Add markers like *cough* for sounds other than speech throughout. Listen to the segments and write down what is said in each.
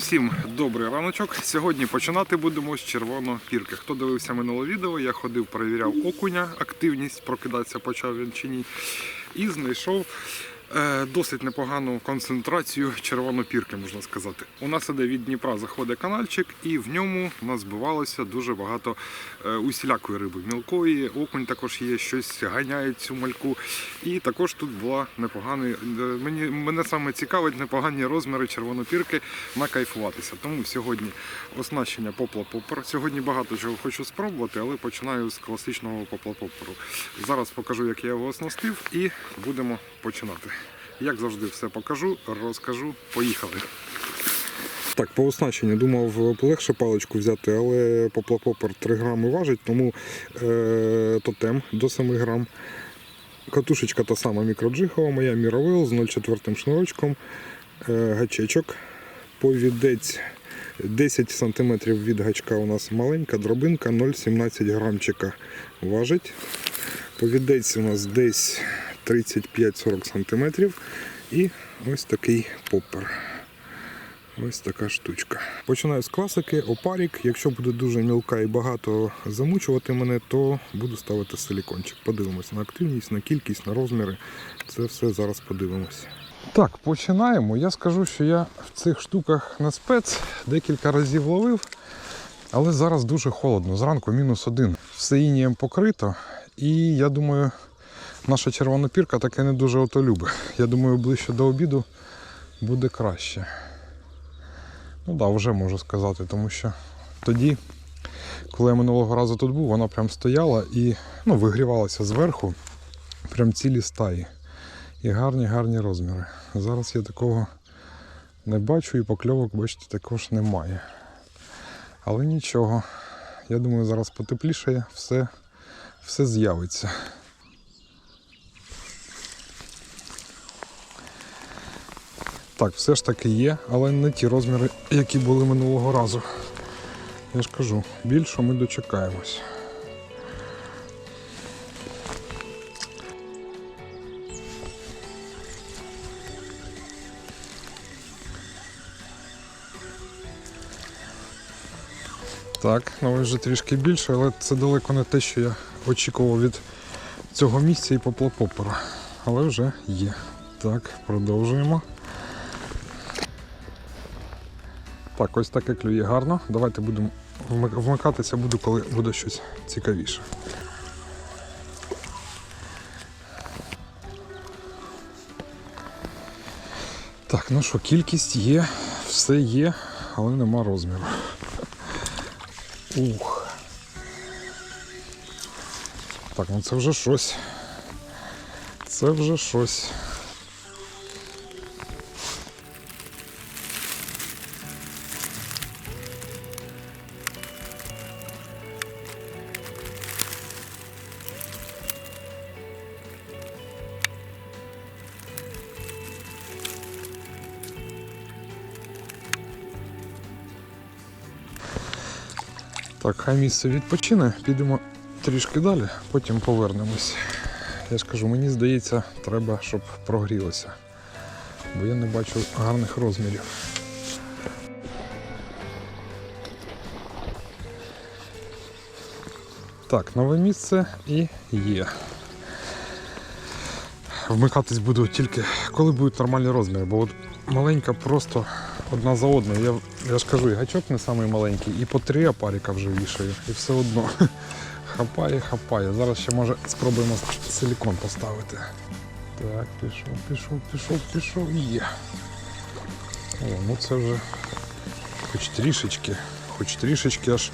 Усім добрий раночок. Сьогодні починати будемо з червонопірки. Хто дивився минуле відео, я ходив, перевіряв окуня, активність, прокидатися почав він чи ні. І знайшов досить непогану концентрацію червонопірки, можна сказати. У нас іде від Дніпра заходить канальчик, і в ньому у нас збивалося дуже багато е, усілякої риби. Мілкої, окунь також є, щось ганяє цю мальку. І також тут була непоганий. е, Мені мене саме цікавить непогані розміри червонопірки накайфуватися. Тому сьогодні оснащення попла попер. Сьогодні багато чого хочу спробувати, але починаю з класичного попла поперу. Зараз покажу, як я його оснастив, і будемо починати. Як завжди, все покажу, розкажу. Поїхали. Так, по оснащенню думав полегше паличку взяти, але поплапопер 3 грами важить, тому е, тотем до 7 грам. Катушечка та сама мікроджигова, моя Міровел з 0,4 шнурочком, е, гачечок, повідець 10 см від гачка у нас маленька дробинка 0,17 грамчика важить. Повідець у нас десь 35-40 см і ось такий попер. Ось така штучка. Починаю з класики, опарік. Якщо буде дуже мілка і багато замучувати мене, то буду ставити силікончик. Подивимося на активність, на кількість, на розміри. Це все зараз подивимося. Так, починаємо. Я скажу, що я в цих штуках на спец декілька разів ловив, але зараз дуже холодно. Зранку мінус один. Все інієм покрито. І я думаю, наша червона пірка таке не дуже ото любить. Я думаю, ближче до обіду буде краще. Ну так, да, вже можу сказати, тому що тоді, коли я минулого разу тут був, вона прям стояла і ну, вигрівалася зверху, прям цілі стаї. І гарні, гарні розміри. Зараз я такого не бачу і покльовок, бачите, також немає. Але нічого. Я думаю, зараз потеплішає, все, все з'явиться. Так, все ж таки є, але не ті розміри, які були минулого разу. Я ж кажу, більше ми дочекаємось. Так, ну вже трішки більше, але це далеко не те, що я очікував від цього місця і поплапопера. Але вже є. Так, продовжуємо. Так, ось таке клює гарно. Давайте будемо вмикатися, буду, коли буде щось цікавіше. Так, ну що, кількість є, все є, але нема розміру. Ух. Так, ну це вже щось. Це вже щось. Так, хай місце відпочине, підемо трішки далі, потім повернемось. Я ж кажу, мені здається, треба, щоб прогрілося. Бо я не бачу гарних розмірів. Так, нове місце і є. Вмикатись буду тільки коли будуть нормальні розміри, бо от маленька просто одна за одною. Я, я ж кажу, і гачок не самий маленький, і по три опаріка вже вішаю, і все одно *laughs* хапає, хапає. Зараз ще може спробуємо силікон поставити. Так, пішов, пішов, пішов, пішов, є. О, ну це вже хоч трішечки, хоч трішечки аж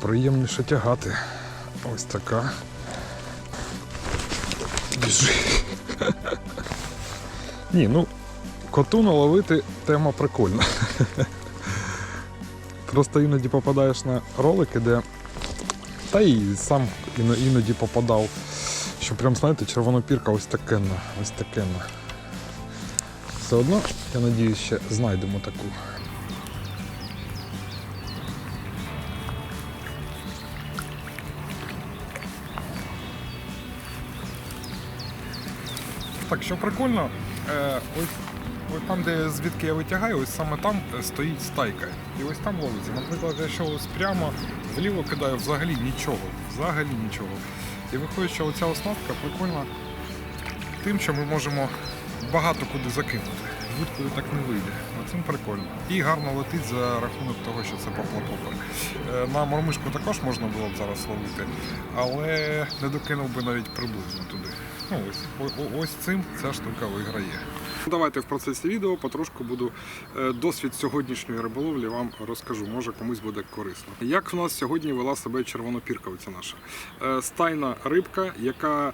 приємніше тягати. Ось така. Біжи. Ні, ну коту наловити тема прикольна. Просто іноді попадаєш на ролики, де. Та і сам іноді попадав, що прям, знаєте, червонопірка ось такенна, ось такенна. Все одно, я надіюсь, ще знайдемо таку. Так, що прикольно, ось Ось там, де звідки я витягаю, ось саме там е, стоїть стайка. І ось там ловиться. Наприклад, якщо ось прямо вліво кидаю взагалі нічого. Взагалі нічого. І виходить, що оця оснастка прикольна тим, що ми можемо багато куди закинути. Будь-куди так не вийде. Оцим прикольно. І гарно летить за рахунок того, що це поплапопер. На мормишку також можна було б зараз ловити, але не докинув би навіть приблизно туди. Ну ось, ось цим ця штука виграє. Давайте в процесі відео потрошку буду е, досвід сьогоднішньої риболовлі вам розкажу. Може комусь буде корисно. Як в нас сьогодні вела себе червонопіркавиця наша? Е, Стайна рибка, яка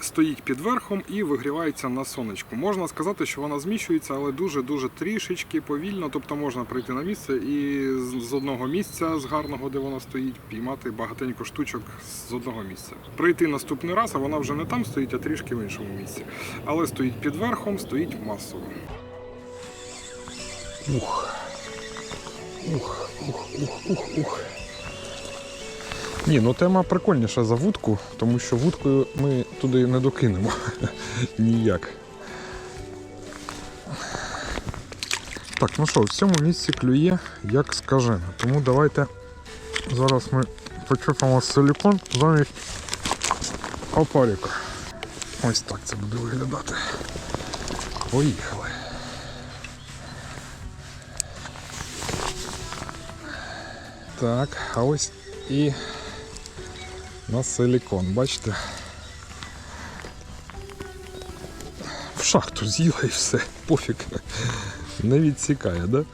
стоїть під верхом і вигрівається на сонечку. Можна сказати, що вона зміщується, але дуже-дуже трішечки повільно. Тобто можна прийти на місце і з- одного місця, з гарного, де вона стоїть, піймати багатенько штучок з одного місця. Прийти наступний раз, а вона вже не там стоїть, а трішки в іншому місці. Але стоїть під верхом, стоїть масово. Ух. Ух, ух, ух, ух, ух. Ні, ну тема прикольніша за вудку, тому що вудкою ми туди не докинемо. *laughs* Ніяк. Так, ну що, в цьому місці клює як скажено. Тому давайте зараз ми почепимо силікон замість опаріка. Ось так це буде виглядати. Поїхали. Так, а ось і на силікон, бачите? В шахту з'їла і все, пофіг. Не відсікає, да?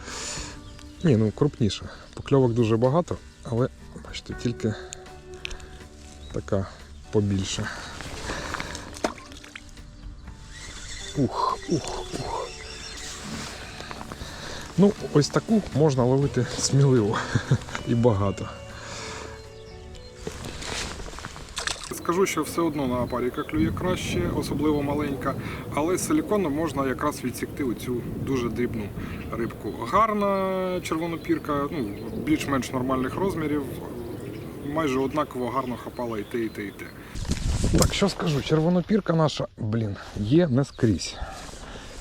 Ні, ну крупніше. Покльовок дуже багато, але бачите, тільки така побільше. Ух, ух, ух. Ну, ось таку можна ловити сміливо *laughs* і багато. Скажу, що все одно на апаріка клює краще, особливо маленька, але з силіконом можна якраз відсікти оцю дуже дрібну рибку. Гарна червонопірка, ну, більш-менш нормальних розмірів, майже однаково гарно хапала і те, і те, і те. Так, що скажу, червонопірка наша, блін, є не скрізь.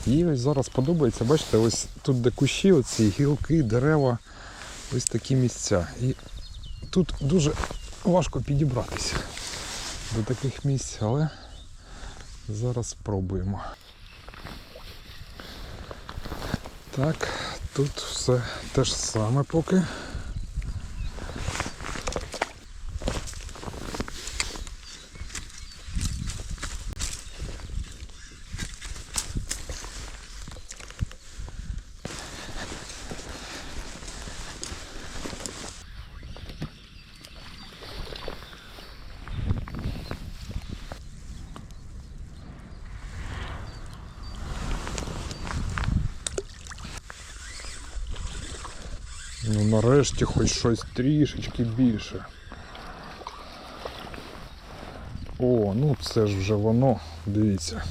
Їй ось зараз подобається, бачите, ось тут де кущі, оці гілки, дерева, ось такі місця. І тут дуже важко підібратися до таких місць, але зараз спробуємо. Так, тут все те ж саме поки. Ну нарешті хоч щось трішечки більше. О, ну це ж вже воно, дивіться.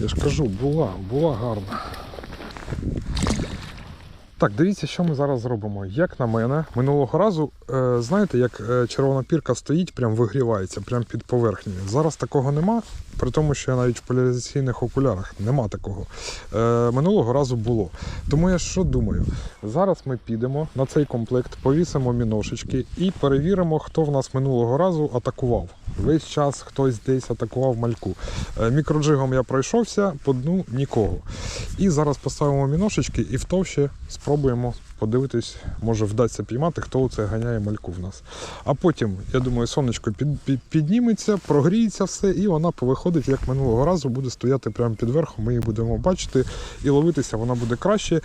Я ж кажу, була, була гарна. Так, дивіться, що ми зараз зробимо. Як на мене, минулого разу, знаєте, як е, червона пірка стоїть, прям вигрівається, прям під поверхнею. Зараз такого нема, при тому, що я навіть в поляризаційних окулярах нема такого. Е, минулого разу було. Тому я що думаю? Зараз ми підемо на цей комплект, повісимо міношечки і перевіримо, хто в нас минулого разу атакував. Весь час хтось десь атакував мальку. Е, Мікроджигом я пройшовся, по дну нікого. І зараз поставимо міношечки і втовще спробуємо подивитись, може вдасться піймати, хто це ганяє мальку в нас. А потім, я думаю, сонечко під, під, підніметься, прогріється все, і вона повиходить, як минулого разу, буде стояти прямо під верхом. Ми її будемо бачити, і ловитися вона буде краще,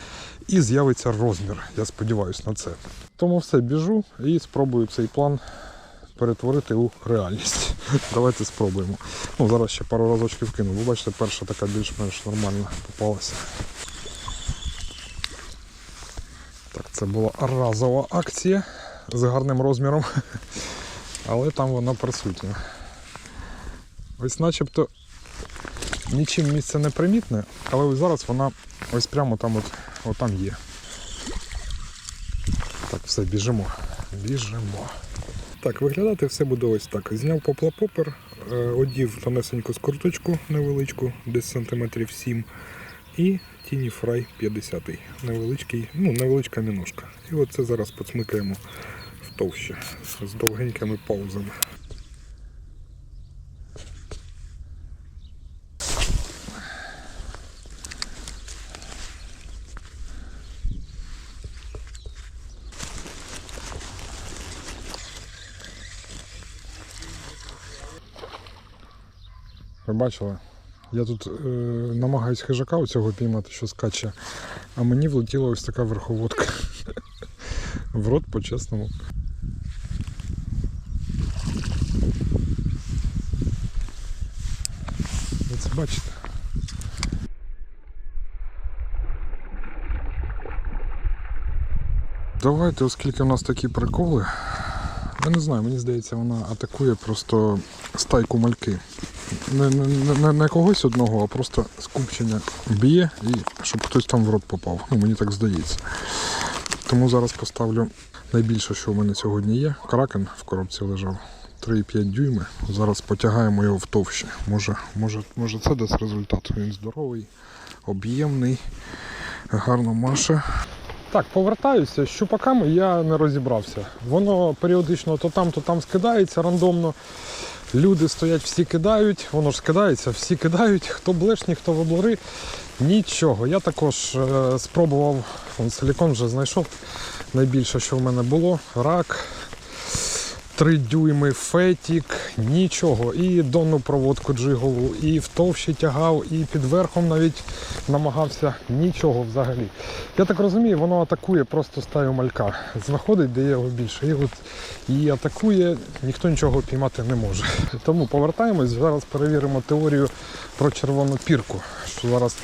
і з'явиться розмір. Я сподіваюся на це. Тому все біжу і спробую цей план перетворити у реальність. *laughs* Давайте спробуємо. Ну, зараз ще пару разочків кину. Ви бачите, перша така більш-менш нормальна попалася. Так, це була разова акція з гарним розміром, але там вона присутня. Ось начебто нічим місце не примітне, але ось зараз вона ось прямо там от, от там є. Так, все, біжимо. Біжимо. Так, виглядати все буде ось так. Зняв поплапопер, е, одів тонесеньку скорточку невеличку, десь сантиметрів 7. І Тіні Фрай 50 невеличкий, ну, невеличка мінушка. І оце зараз поцмикаємо в товще з довгенькими паузами. Ви бачили? Я тут е, намагаюсь хижака у цього піймати, що скаче, а мені влетіла ось така верховодка. В рот по-чесному. Ви це бачите? Давайте, оскільки у нас такі приколи, я не знаю, мені здається, вона атакує просто стайку мальки. Не, не, не, не когось одного, а просто скупчення б'є і щоб хтось там в рот попав. Ну, мені так здається. Тому зараз поставлю найбільше, що в мене сьогодні є. Кракен в коробці лежав. 3,5 дюйми. Зараз потягаємо його в товщі. Може, може, може це дасть результат. Він здоровий, об'ємний, гарно маше. Так, повертаюся. З щупаками я не розібрався. Воно періодично то там, то там скидається рандомно. Люди стоять, всі кидають, воно ж скидається, всі кидають, хто блешні, хто воблери. Нічого. Я також е, спробував, вон, силікон вже знайшов. Найбільше, що в мене було, рак, 3 дюйми, фетік, нічого. І донну проводку джиголу, і в товщі тягав, і під верхом навіть намагався нічого взагалі. Я так розумію, воно атакує просто стаю малька. Знаходить, де є його більше. І от її атакує, ніхто нічого піймати не може. Тому повертаємось, зараз перевіримо теорію про червону пірку. Що зараз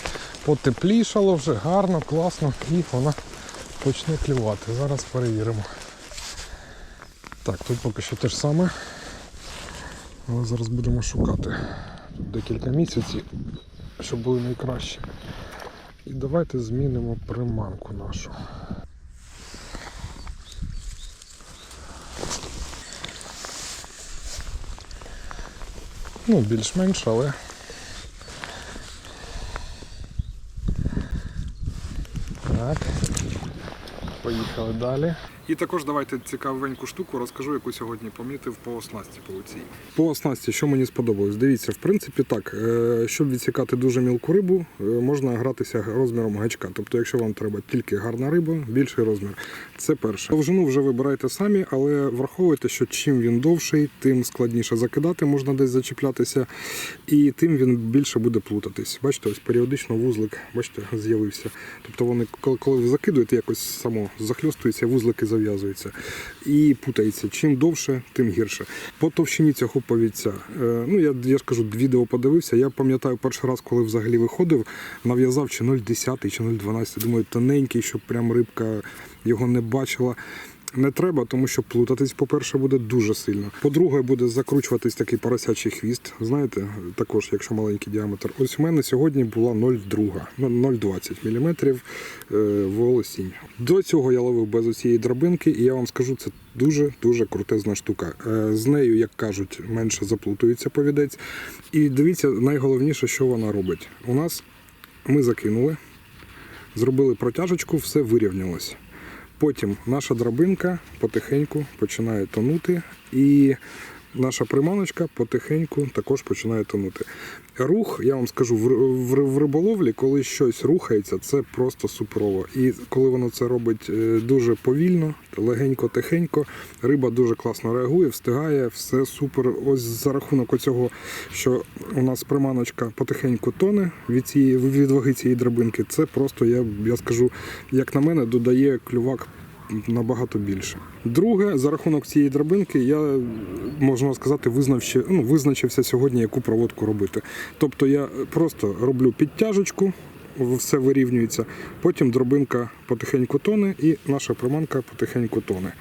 потеплішало вже гарно, класно, і вона почне клювати. Зараз перевіримо. Так, тут поки що те ж саме. Але зараз будемо шукати тут декілька місяців, щоб були найкращі. І давайте змінимо приманку нашу. Ну, більш-менш, але. Так. Поїхали далі. І також давайте цікавеньку штуку розкажу, яку сьогодні помітив по оснасті по оцій. По оснасті, що мені сподобалось? Дивіться, в принципі, так, е, щоб відсікати дуже мілку рибу, е, можна гратися розміром гачка. Тобто, якщо вам треба тільки гарна риба, більший розмір. Це перше. Довжину вже вибирайте самі, але враховуйте, що чим він довший, тим складніше закидати, можна десь зачіплятися, і тим він більше буде плутатись. Бачите, ось періодично вузлик, бачите, з'явився. Тобто вони, коли, ви закидуєте, якось само захльостується, вузлики зав'язуються і путається. Чим довше, тим гірше. По товщині цього повідця. е, Ну, я, я ж відео подивився. Я пам'ятаю перший раз, коли взагалі виходив, нав'язав чи 0,10 чи 0,12. Думаю, тоненький, щоб прям рибка його не бачила. Не треба, тому що плутатись, по-перше, буде дуже сильно. По-друге, буде закручуватись такий поросячий хвіст. Знаєте, також, якщо маленький діаметр. Ось у мене сьогодні була 0,2, ну, 0,20 мм волосінь. До цього я ловив без оцієї драбинки, і я вам скажу, це дуже-дуже крутезна штука. Е, З нею, як кажуть, менше заплутується повідець. І дивіться, найголовніше, що вона робить. У нас ми закинули, зробили протяжечку, все вирівнялось. Потім наша драбинка потихеньку починає тонути, і наша приманочка потихеньку також починає тонути. Рух, я вам скажу, в, риболовлі, коли щось рухається, це просто суперово. І коли воно це робить е, дуже повільно, легенько, тихенько, риба дуже класно реагує, встигає, все супер. Ось за рахунок оцього, що у нас приманочка потихеньку тоне від цієї від ваги цієї драбинки, це просто я, я скажу, як на мене, додає клювак набагато більше. Друге, за рахунок цієї драбинки, я можна сказати, визнавши, ну, визначився сьогодні, яку проводку робити. Тобто я просто роблю підтяжечку, все вирівнюється, потім дробинка потихеньку тоне і наша приманка потихеньку тоне.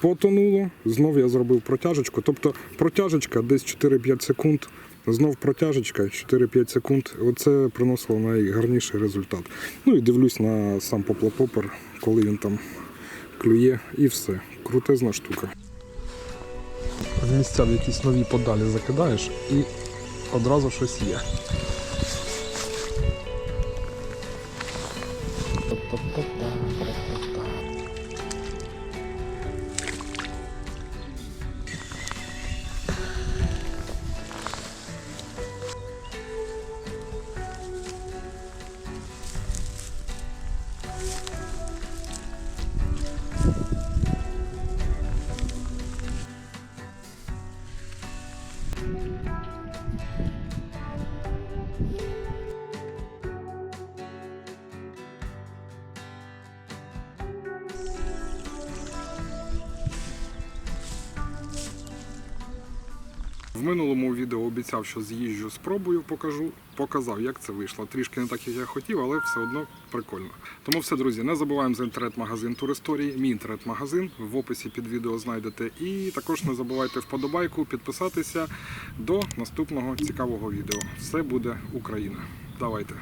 Потонуло, знов я зробив протяжечку. Тобто протяжечка десь 4-5 секунд, знов протяжечка 4-5 секунд. Оце приносило найгарніший результат. Ну і дивлюсь на сам поплапопер, коли він там клює і все. Крутезна штука. В місця в якісь нові подалі закидаєш і одразу щось є. В минулому відео обіцяв, що з'їжджу, спробую, покажу, показав, як це вийшло. Трішки не так, як я хотів, але все одно прикольно. Тому все, друзі, не забуваємо за інтернет-магазин Туристорії, мій інтернет-магазин. В описі під відео знайдете. І також не забувайте вподобайку, підписатися до наступного цікавого відео. Все буде Україна. Давайте.